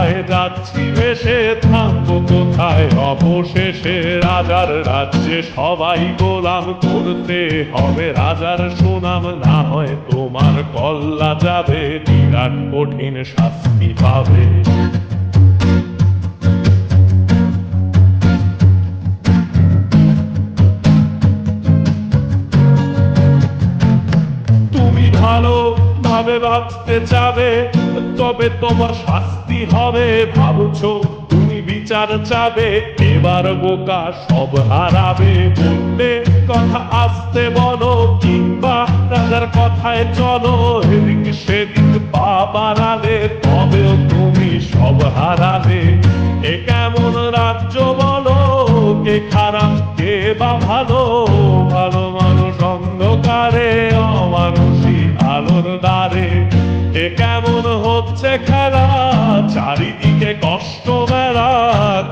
কোথায় যাচ্ছি ভেসে থামবো কোথায়? অবশেষে রাজার রাজ্যে সবাই গোলাম করতে হবে। রাজার সুনাম না হয় তোমার, কল্লা যাবে, বিরাট কঠিন শাস্তি পাবে। ভালো ভাবে ভাবতে চাবে, তবে তোমার শাস্তি হবে ভাবছ? তুমি বিচার চাবে, এবার বোকা সব হারাবে। বললে কথা আসতে বলো, কিংবা রাজার কথায় চলো। এদিক সেদিক পা বাড়ালে, তবেও তুমি সব হারাবে এ কেমন রাজ্য বলো? কে খারাপ, কে বা ভালো? ভালো মানুষ অন্ধকারে, অমানুষী আলোর দ্বারে। এ কেমন হচ্ছে খেলা? চারিদিকে কষ্ট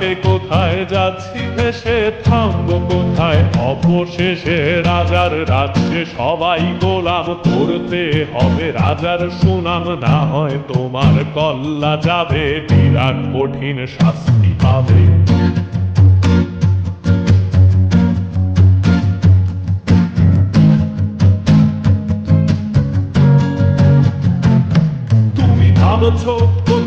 কে কোথায় যাচ্ছি ভেসে থামবো কোথায়? অবশেষে রাজার রাজ্যে সবাই গোলাম করতে হবে। রাজার সুনাম না হয় তোমার, কল্লা যাবে, বিরাট কঠিন শাস্তি পাবে। তুমি ভাবছ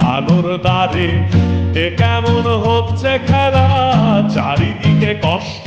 আলোর দ্বারে এ কেমন হচ্ছে খেলা? চারিদিকে কষ্ট